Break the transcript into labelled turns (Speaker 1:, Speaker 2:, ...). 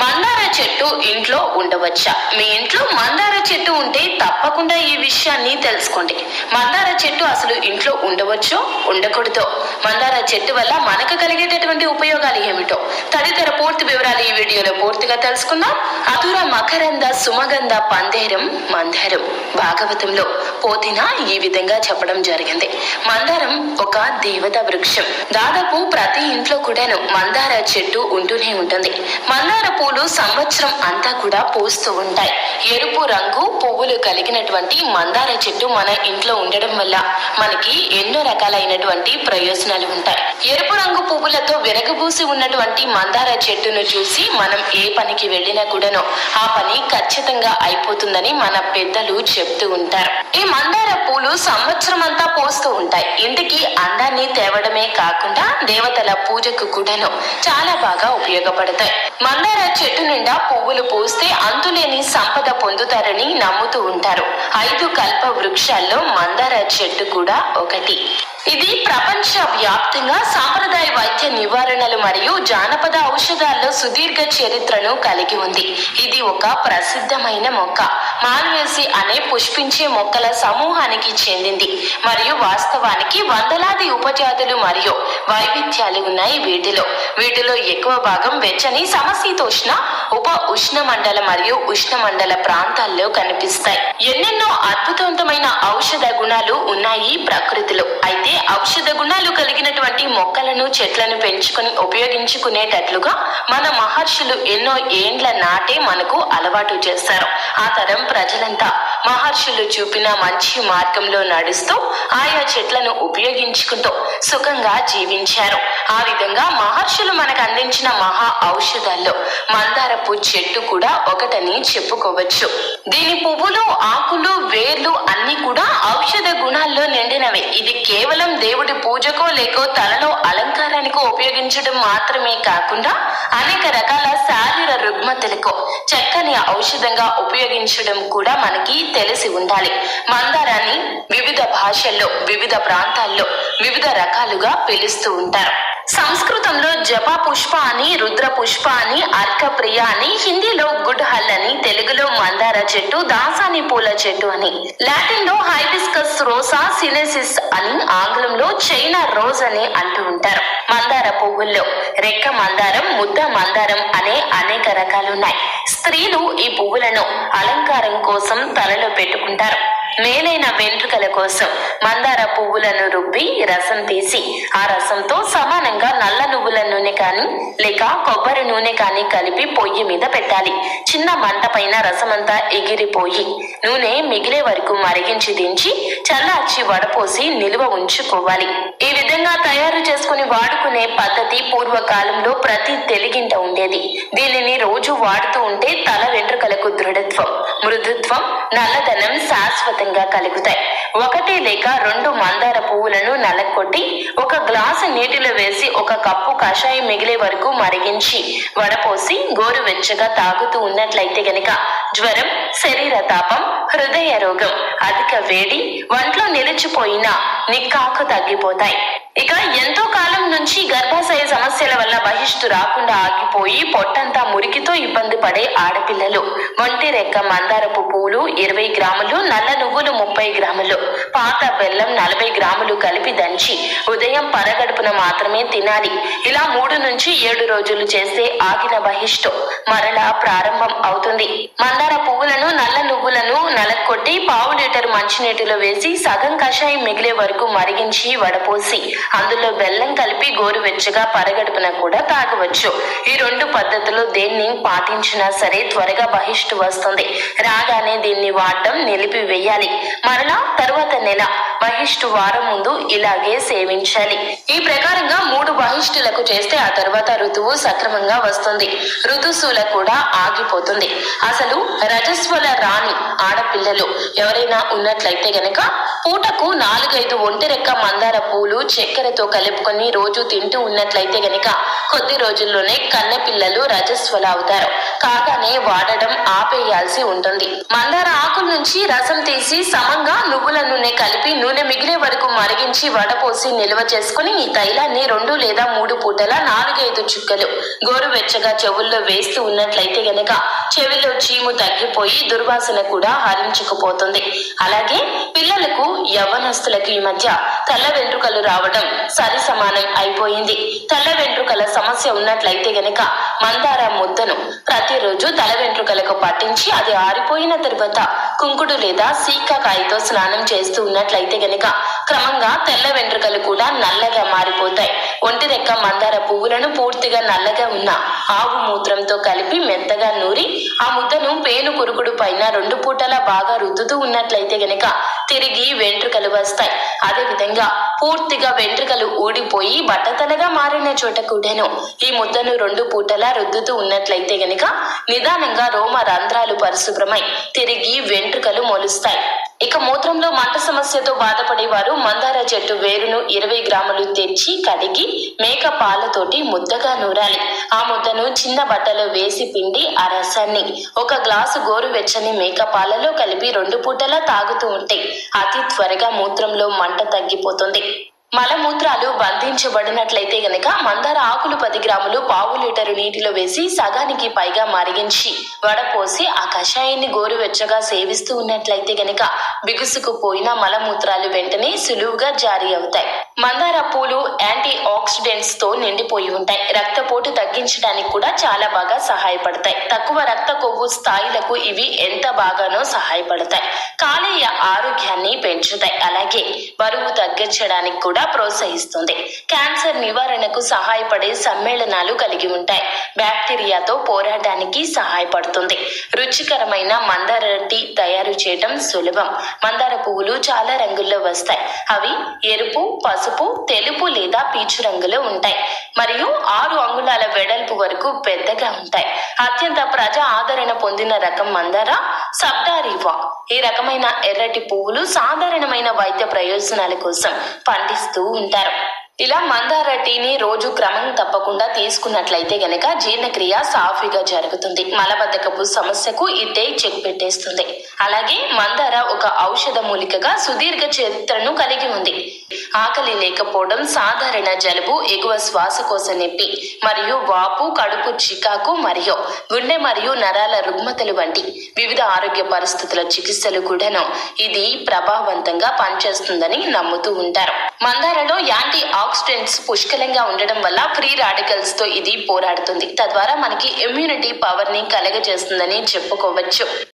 Speaker 1: మందార చెట్టు ఇంట్లో ఉండవచ్చా? మీ ఇంట్లో మందార చెట్టు ఉంటే తప్పకుండా ఈ విషయాన్ని తెలుసుకోండి. మందార చెట్టు అసలు ఇంట్లో ఉండవచ్చో ఉండకూడదో? మందార చెట్టు వల్ల మనకు కలిగేటటువంటి ఉపయోగాలు ఏమిటో? తదితర పూర్తి వివరాలు వీడియోలో పూర్తిగా తెలుసుకుందాం. అధుర మకరంద సుమగంధ పందేరం మందారం భాగవతంలో పోతిన ఈ విధంగా చెప్పడం జరిగింది. మందారం ఒక దేవత వృక్షం. దాదాపు ప్రతి ఇంట్లో కూడాను మందార చెట్టు ఉంటూనే ఉంటుంది. మందార పూలు సంవత్సరం అంతా కూడా పూస్తూ ఉంటాయి. ఎరుపు రంగు పువ్వులు కలిగినటువంటి మందార చెట్టు మన ఇంట్లో ఉండడం వల్ల మనకి ఎన్నో రకాలైనటువంటి ప్రయోజనాలు ఉంటాయి. ఎరుపు రంగు పువ్వులతో విరగబూసి ఉన్నటువంటి మందార చెట్టును చూసి మనం ఏ పనికి వెళ్ళినా కూడాను ఆ పని ఖచ్చితంగా అయిపోతుందని మన పెద్దలు చెప్తూ ఉంటారు. ఈ మందార పూలు సంవత్సరం అంతా పోస్తూ ఉంటాయి. ఇంటికి అందాన్ని తేవడమే కాకుండా దేవతల పూజకు కూడాను చాలా బాగా ఉపయోగపడతాయి. మందార చెట్టు నిండా పువ్వులు పూస్తే అంతులేని సంపద పొందుతారని నమ్ముతూ ఉంటారు. ఐదు కల్ప వృక్షాల్లో మందార చెట్టు కూడా ఒకటి. ఇది ప్రపంచ వ్యాప్తంగా సాంప్రదాయ వైద్య నివారణలు మరియు జానపద ఔషధాల్లో సుదీర్ఘ చరిత్రను కలిగి ఉంది. ఇది ఒక ప్రసిద్ధమైన మొక్క. మాల్వేసి అనే పుష్పించే మొక్కల సమూహానికి చెందింది. మరియు వాస్తవానికి వందలాది ఉపజాతులు మరియు వైవిధ్యాలు ఉన్నాయి వీటిలో. వీటిలో ఎక్కువ భాగం వెచ్చని సమశీతోష్ణ ఉప ఉష్ణ మండల మరియు ఉష్ణ మండల ప్రాంతాల్లో కనిపిస్తాయి. ఎన్నెన్నో అద్భుతవంతమైన ఔషధ గుణాలు ఉన్నాయి ప్రకృతిలో. అయితే ఔషధ గుణాలు కలిగినటువంటి మొక్కలను చెట్లను పెంచుకొని ఉపయోగించుకునేటట్లుగా మన మహర్షులు ఎన్నో ఏండ్ల నాటే మనకు అలవాటు చేశారు. ఆ తరం ప్రజలంతా మహర్షులు చూపిన మంచి మార్గంలో నడుస్తూ ఆయా చెట్లను ఉపయోగించుకుంటూ సుఖంగా జీవించారు. ఆ విధంగా మహర్షులు మనకు అందించిన మహా ఔషధాల్లో మందారపు చెట్టు కూడా ఒకటని చెప్పుకోవచ్చు. దీని పువ్వులు ఆకులు వేర్లు అన్ని కూడా ఔషధ గుణాల్లో నిండినవే. ఇది కేవలం దేవుడి పూజకో లేకో తలలో అలంకారానికో ఉపయోగించడం మాత్రమే కాకుండా అనేక రకాల శారీర రుగ్మతలకు చక్కని ఔషధంగా ఉపయోగించడం కూడా మనకి తెలిసి ఉండాలి. మందారాన్ని వివిధ భాషల్లో వివిధ ప్రాంతాల్లో వివిధ రకాలుగా పిలుస్తూ ఉంటారు. సంస్కృతంలో జప పుష్ప అని రుద్ర పుష్ప అని అర్కప్రియ అని హిందీలో గుడ్ హల్ అని తెలుగులో మందార చెట్టు దాసాని పూల చెట్టు అని. లాటిన్లో హైబిస్కస్ రోసా సినెసిస్ అని ఆంగ్లంలో చైనా రోజ్ అని అంటూ ఉంటారు. మందార పువ్వుల్లో రెక్క మందారం ముద్ద మందారం అనే అనేక రకాలున్నాయి. స్త్రీలు ఈ పువ్వులను అలంకారం కోసం తలలో పెట్టుకుంటారు. మేలైన వెంట్రుకల కోసం మందార పువ్వులను రుబ్బి రసం తీసి ఆ రసంతో సమ కానీ లేక కొబ్బరి నూనె కానీ కలిపి పొయ్యి మీద పెట్టాలి. చిన్న మంట పైన రసమంతా ఎగిరిపోయి నూనె మిగిలే వరకు మరిగించి దించి చల్లార్చి వడపోసి నిల్వ ఉంచుకోవాలి. ఈ విధంగా తయారు చేసుకుని వాడుకునే పద్ధతి పూర్వకాలంలో ప్రతి తెలుగింట ఉండేది. దీనిని రోజు వాడుతూ ఉంటే తల వెంట్రుకలకు దృఢత్వం మృదుత్వం నల్లదనం శాశ్వతంగా కలుగుతాయి. ఒకటి లేక రెండు మందార పువ్వులను నలకొట్టి ఒక గ్లాసు నీటిలో వేసి ఒక కప్పు కషాయం మిగిలే వరకు మరిగించి వడపోసి గోరువెచ్చగా తాగుతూ ఉన్నట్లయితే గనక జ్వరం శరీర తాపం హృదయ రోగం అధిక వేడి వంట్లో నిలిచిపోయిన నిక్కాకు తగ్గిపోతాయి. ఇక ఎంతో కాలం నుంచి గర్భాశయ సమస్యల వల్ల బహిష్టు రాకుండా ఆగిపోయి పొట్టంతా మురికితో ఇబ్బంది పడే ఆడపిల్లలు. ఒంటి రెక్క మందారపు పూలు ఇరవై గ్రాములు నల్ల నువ్వులు ముప్పై గ్రాములు పాత బెల్లం నలభై గ్రాములు కలిపి దంచి ఉదయం పరగడుపున మాత్రమే తినాలి. ఇలా మూడు నుంచి ఏడు రోజులు చేస్తే ఆగిన బహిష్టు మరలా ప్రారంభం అవుతుంది. మందార పువ్వులను నల్ల నువ్వులను నలకొట్టి పావు లీటర్ మంచినీటిలో వేసి సగం కషాయం మిగిలే వరకు మరిగించి వడపోసి అందులో బెల్లం కలిపి గోరువెచ్చగా పరగడుపున కూడా తాగవచ్చు. ఈ రెండు పద్ధతులు దేన్ని పాటించినా సరే త్వరగా బహిష్టు వస్తుంది. రాగానే దీన్ని వాడడం నిలిపివేయాలి. మరలా తరువాత నెల బహిష్టు వారం ముందు ఇలాగే సేవించాలి. ఈ ప్రకారంగా మూడు బహిష్టులకు చేస్తే ఆ తర్వాత ఋతువు సక్రమంగా వస్తుంది. ఋతుశూల కూడా ఆగిపోతుంది. అసలు రజస్వల రాణి ఆడపిల్లలు ఎవరైనా ఉన్నట్లయితే గనక పూటకు నాలుగైదు ఒంటిరెక్క మందార పూలు చక్కెరతో కలుపుకొని రోజు తింటూ ఉన్నట్లయితే గనక కొద్ది రోజుల్లోనే కన్నె పిల్లలు రజస్వల అవుతారు కాగానే వాడడం ఆపేయాల్సి ఉంటుంది. మందార ఆకుల నుంచి రసం తీసి సమంగా నువ్వుల నూనె కలిపి నూనె మిగిలే వరకు మరిగించి వడపోసి నిల్వ చేసుకుని ఈ తైలాన్ని రెండు లేదా మూడు పూటల నాలుగైదు చుక్కలు గోరువెచ్చగా చెవుల్లో వేస్తూ ఉన్నట్లయితే గనక చెవిలో చీము తగ్గిపోయి దుర్వాసన కూడా హరించుకుపోతుంది. అలాగే పిల్లలకు యవ్వనస్తులకు ఈ మధ్య తెల్ల వెంట్రుకలు రావడం సరి సమానం అయిపోయింది. తెల్ల వెంట్రుకల సమస్య ఉన్నట్లయితే గనక మందార ముద్దను ప్రతిరోజు తల వెంట్రుకలకు పట్టించి అది ఆరిపోయిన తర్వాత కుంకుడు లేదా సీకాకాయతో స్నానం చేస్తూ ఉన్నట్లయితే గనక క్రమంగా తెల్ల వెంట్రుకలు కూడా నల్లగా మారిపోతాయి. ఒంటి రెక్క మందార పువ్వులను పూర్తిగా నల్లగా ఉన్న ఆవు మూత్రంతో కలిపి మెత్తగా నూరి ఆ ముద్దను పేను కురుకుడు పైన రెండు పూటలా బాగా రుద్దుతూ ఉన్నట్లయితే గనక తిరిగి వెంట్రుకలు వస్తాయి. అదే విధంగా పూర్తిగా వెంట్రుకలు ఊడిపోయి బట్టతలగా మారిన చోట కూడాను ఈ ముద్దను రెండు పూటలా రుద్దుతూ ఉన్నట్లయితే గనక నిదానంగా రోమ రంధ్రాలు పరిశుభ్రమై తిరిగి వెంట్రుకలు మొలుస్తాయి. ఇక మూత్రంలో మంట సమస్యతో బాధపడేవారు మందార చెట్టు వేరును ఇరవై గ్రాములు తెచ్చి కడిగి మేక పాలతోటి ముద్దగా నూరాలి. ఆ ముద్దను చిన్న బట్టలో వేసి పిండి ఆ రసాన్ని ఒక గ్లాసు గోరువెచ్చని మేక పాలలో కలిపి రెండు పూటలా తాగుతూ ఉంటే అతి త్వరగా మూత్రంలో మంట తగ్గిపోతుంది. మలమూత్రాలు బంధించబడినట్లయితే గనక మందార ఆకులు పది గ్రాములు పావు లీటరు నీటిలో వేసి సగానికి పైగా మరిగించి వడపోసి ఆ కషాయాన్ని గోరువెచ్చగా సేవిస్తూ ఉన్నట్లయితే గనక బిగుసుకుపోయిన మలమూత్రాలు వెంటనే సులువుగా జారీ అవుతాయి. మందార పూలు యాంటీ ఆక్సిడెంట్స్తో నిండిపోయి ఉంటాయి. రక్తపోటు తగ్గించడానికి కూడా చాలా బాగా సహాయపడతాయి. తక్కువ రక్త కొవ్వు స్థాయిలకు ఇవి ఎంత బాగానో సహాయపడతాయి. కాలేయ ఆరు ఆరోగ్యాన్ని పెంచుతాయి. అలాగే బరువు తగ్గించడానికి కూడా ప్రోత్సహిస్తుంది. క్యాన్సర్ నివారణకు సహాయపడే సమ్మేళనాలు కలిగి ఉంటాయి. బ్యాక్టీరియాతో పోరాడడానికి సహాయపడుతుంది. రుచికరమైన మందార టీ తయారు చేయడం సులభం. మందార పువ్వులు చాలా రంగుల్లో వస్తాయి. అవి ఎరుపు పసుపు తెలుపు లేదా పీచు రంగులో ఉంటాయి. మరియు ఆరు అంగుళాల వెడల్పు వరకు పెద్దగా ఉంటాయి. అత్యంత ప్రజా ఆదరణ పొందిన రకం మందార సబ్డారివా ఈ రకమైన ఎర్రటి పువ్వులు సాధారణమైన వైద్య ప్రయోజనాల కోసం పండిస్తూ ఉంటారు. ఇలా మందార టీని రోజు క్రమం తప్పకుండా తీసుకున్నట్లయితే గనక జీర్ణక్రియ సాఫీగా జరుగుతుంది. మలబద్ధకపు సమస్యకు ఇదే చెక్ పెట్టేస్తుంది. అలాగే మందార ఒక ఔషధ మూలికగా సుదీర్ఘ చరిత్రను కలిగి ఉంది. ఆకలి లేకపోవడం సాధారణ జలుబు ఎగువ శ్వాసకోశ నొప్పి మరియు వాపు కడుపు చికాకు మరియు గుండె మరియు నరాల రుగ్మతలు వంటి వివిధ ఆరోగ్య పరిస్థితుల చికిత్సలు కూడాను ఇది ప్రభావవంతంగా పనిచేస్తుందని నమ్ముతూ ఉంటారు. మందారలో యాంటీ ఆక్సిడెంట్స్ పుష్కలంగా ఉండడం వల్ల ఫ్రీ రాడికల్స్తో ఇది పోరాడుతుంది. తద్వారా మనకి ఇమ్యూనిటీ పవర్ని కలగజేస్తుందని చెప్పుకోవచ్చు.